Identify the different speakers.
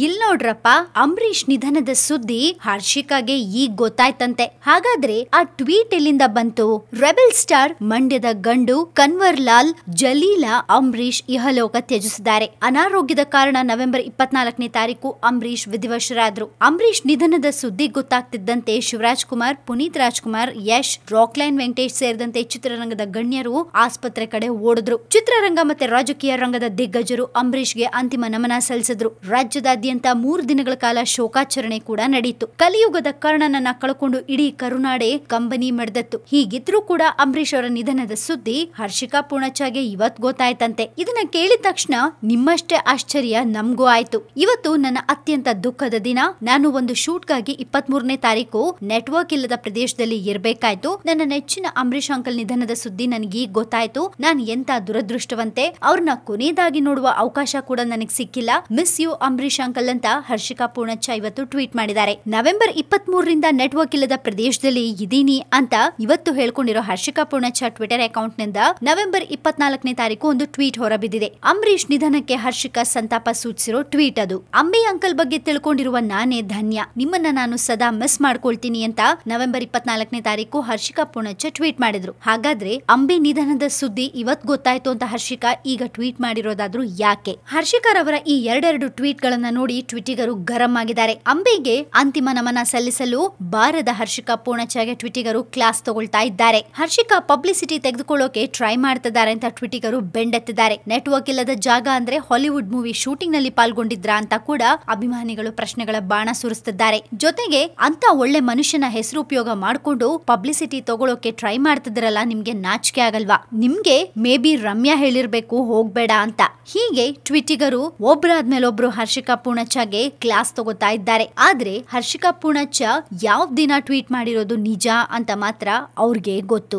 Speaker 1: ಇಲ್ ನೋಡ್ರಪ್ಪ, ಅಂಬರೀಷ್ ನಿಧನದ ಸುದ್ದಿ ಹರ್ಷಿಕಾಗೆ ಈಗ ಗೊತ್ತಾಯ್ತಂತೆ. ಹಾಗಾದ್ರೆ ಆ ಟ್ವೀಟ್ ಎಲ್ಲಿಂದ ಬಂತು? ರೆಬೆಲ್ ಸ್ಟಾರ್ ಮಂಡ್ಯದ ಗಂಡು ಕನ್ವರ್ ಲಾಲ್ ಜಲೀಲಾ ಅಂಬರೀಷ್ ಇಹಲೋಕ ತ್ಯಜಿಸಿದ್ದಾರೆ. ಅನಾರೋಗ್ಯದ ಕಾರಣ ನವೆಂಬರ್ ಇಪ್ಪತ್ನಾಲ್ಕನೇ ತಾರೀಕು ಅಂಬರೀಷ್ ವಿಧಿವಶರಾದ್ರು. ಅಂಬರೀಷ್ ನಿಧನದ ಸುದ್ದಿ ಗೊತ್ತಾಗ್ತಿದ್ದಂತೆ ಶಿವರಾಜ್ ಕುಮಾರ್, ಪುನೀತ್ ರಾಜ್ಕುಮಾರ್, ಯಶ್, ರಾಕ್ಲೈನ್ ವೆಂಕಟೇಶ್ ಸೇರಿದಂತೆ ಚಿತ್ರರಂಗದ ಗಣ್ಯರು ಆಸ್ಪತ್ರೆ ಕಡೆ ಓಡಿದ್ರು. ಚಿತ್ರರಂಗ ಮತ್ತೆ ರಾಜಕೀಯ ರಂಗದ ದಿಗ್ಗಜರು ಅಂಬರೀಷ್ಗೆ ಅಂತಿಮ ನಮನ ಸಲ್ಲಿಸಿದ್ರು. ರಾಜ್ಯದಾದ್ಯಂತ ಮೂರು ದಿನಗಳ ಕಾಲ ಶೋಕಾಚರಣೆ ಕೂಡ ನಡೆಯಿತು. ಕಲಿಯುಗದ ಕರ್ಣನನ್ನ ಕಳಕೊಂಡು ಇಡೀ ಕರುನಾಡೆ ಕಂಬನಿ ಮೆಡ್ದತ್ತು. ಹೀಗಿದ್ರೂ ಕೂಡ ಅಂಬರೀಶ್ ಅವರ ನಿಧನದ ಸುದ್ದಿ ಹರ್ಷಿಕಾ ಪೂರ್ಣಚಾಗೆ ಇವತ್ ಗೊತ್ತಾಯ್ತಂತೆ. ಇದನ್ನ ಕೇಳಿದ ತಕ್ಷಣ ನಿಮ್ಮಷ್ಟೇ ಆಶ್ಚರ್ಯ, ನಮ್ಗೂ ಆಯ್ತು. ಇವತ್ತು ನನ್ನ ಅತ್ಯಂತ ದುಃಖದ ದಿನ. ನಾನು ಒಂದು ಶೂಟ್ಗಾಗಿ ಇಪ್ಪತ್ತ್ ಮೂರನೇ ತಾರೀಕು ನೆಟ್ವರ್ಕ್ ಇಲ್ಲದ ಪ್ರದೇಶದಲ್ಲಿ ಇರಬೇಕಾಯ್ತು. ನನ್ನ ನೆಚ್ಚಿನ ಅಂಬರೀಶ್ ಅಂಕಲ್ ನಿಧನದ ಸುದ್ದಿ ನನಗೆ ಈಗ ಗೊತ್ತಾಯ್ತು. ನಾನು ಎಂತ ದುರದೃಷ್ಟವಂತೆ, ಅವ್ರನ್ನ ಕೊನೆಯದಾಗಿ ನೋಡುವ ಅವಕಾಶ ಕೂಡ ನನಗೆ ಸಿಕ್ಕಿಲ್ಲ. ಮಿಸ್ ಯು ಅಂಬರೀಶ್ ಅಂತ ಹರ್ಷಿಕಾ ಪೂರ್ಣಚ್ಚ ಇವತ್ತು ಟ್ವೀಟ್ ಮಾಡಿದ್ದಾರೆ. ನವೆಂಬರ್ ಇಪ್ಪತ್ತ್ ಮೂರರಿಂದ ನೆಟ್ವರ್ಕ್ ಇಲ್ಲದ ಪ್ರದೇಶದಲ್ಲಿ ಇದೀನಿ ಅಂತ ಇವತ್ತು ಹೇಳ್ಕೊಂಡಿರೋ ಹರ್ಷಿಕಾ ಪೂರ್ಣಚ್ಚ ಟ್ವಿಟರ್ ಅಕೌಂಟ್ನಿಂದ ನವೆಂಬರ್ ಇಪ್ಪತ್ನಾಲ್ಕನೇ ತಾರೀಕು ಒಂದು ಟ್ವೀಟ್ ಹೊರಬಿದ್ದಿದೆ. ಅಂಬರೀಷ್ ನಿಧನಕ್ಕೆ ಹರ್ಷಿಕಾ ಸಂತಾಪ ಸೂಚಿಸಿರೋ ಟ್ವೀಟ್ ಅದು. ಅಂಬಿ ಅಂಕಲ್ ಬಗ್ಗೆ ತಿಳ್ಕೊಂಡಿರುವ ನಾನೇ ಧನ್ಯ. ನಿಮ್ಮನ್ನ ನಾನು ಸದಾ ಮಿಸ್ ಮಾಡ್ಕೊಳ್ತೀನಿ ಅಂತ ನವೆಂಬರ್ ಇಪ್ಪತ್ನಾಲ್ಕನೇ ತಾರೀಕು ಹರ್ಷಿಕಾ ಪೂರ್ಣಚ್ಚ ಟ್ವೀಟ್ ಮಾಡಿದ್ರು. ಹಾಗಾದ್ರೆ ಅಂಬಿ ನಿಧನದ ಸುದ್ದಿ ಇವತ್ ಗೊತ್ತಾಯ್ತು ಅಂತ ಹರ್ಷಿಕಾ ಈಗ ಟ್ವೀಟ್ ಮಾಡಿರೋದಾದ್ರೂ ಯಾಕೆ? ಹರ್ಷಿಕಾರವರ ಈ ಎರಡೆರಡು ಟ್ವೀಟ್ ಗಳನ್ನ ನೋಡಿ ಟ್ವಿಟಿಗರು ಗರಂ ಆಗಿದ್ದಾರೆ. ಅಂಬಿಗೆ ಅಂತಿಮ ನಮನ ಸಲ್ಲಿಸಲು ಬಾರದ ಹರ್ಷಿಕಾ ಪೂರ್ಣಚಾಗೆ ಟ್ವಿಟಿಗರು ಕ್ಲಾಸ್ ತಗೊಳ್ತಾ ಇದ್ದಾರೆ. ಹರ್ಷಿಕಾ ಪಬ್ಲಿಸಿಟಿ ತೆಗೆದುಕೊಳ್ಳೋಕೆ ಟ್ರೈ ಮಾಡ್ತಿದ್ದಾರೆ ಅಂತ ಟ್ವಿಟಿಗರು ಬೆಂಡೆತ್ತಿದ್ದಾರೆ. ನೆಟ್ವರ್ಕ್ ಇಲ್ಲದ ಜಾಗ ಅಂದ್ರೆ ಹಾಲಿವುಡ್ ಮೂವಿ ಶೂಟಿಂಗ್ನಲ್ಲಿ ಪಾಲ್ಗೊಂಡಿದ್ರಾ ಅಂತ ಕೂಡ ಅಭಿಮಾನಿಗಳು ಪ್ರಶ್ನೆಗಳ ಬಾಣ ಸುರಿಸ್ತಿದ್ದಾರೆ. ಜೊತೆಗೆ ಅಂತ ಒಳ್ಳೆ ಮನುಷ್ಯನ ಹೆಸರು ಉಪಯೋಗ ಮಾಡ್ಕೊಂಡು ಪಬ್ಲಿಸಿಟಿ ತಗೊಳ್ಳೋಕೆ ಟ್ರೈ ಮಾಡ್ತಿದ್ರಲ್ಲ ನಿಮ್ಗೆ ನಾಚಿಕೆ ಆಗಲ್ವಾ? ನಿಮ್ಗೆ ಮೇ ಬಿ ರಮ್ಯಾ ಹೇಳಿರ್ಬೇಕು, ಹೋಗ್ಬೇಡ ಅಂತ. ಹೀಗೆ ಟ್ವಿಟಿಗರು ಒಬ್ರಾದ್ಮೇಲೊಬ್ರು ಹರ್ಷಿಕಾ ಪೂರ್ಣಚ್ಚಾಗೆ ಕ್ಲಾಸ್ ತಗೋತಾ ಇದ್ದಾರೆ. ಆದ್ರೆ ಹರ್ಷಿಕಾ ಪೂರ್ಣಚ್ಚ ಯಾವ ದಿನ ಟ್ವೀಟ್ ಮಾಡಿರೋದು ನಿಜ ಅಂತ ಮಾತ್ರ ಅವ್ರಿಗೆ ಗೊತ್ತು.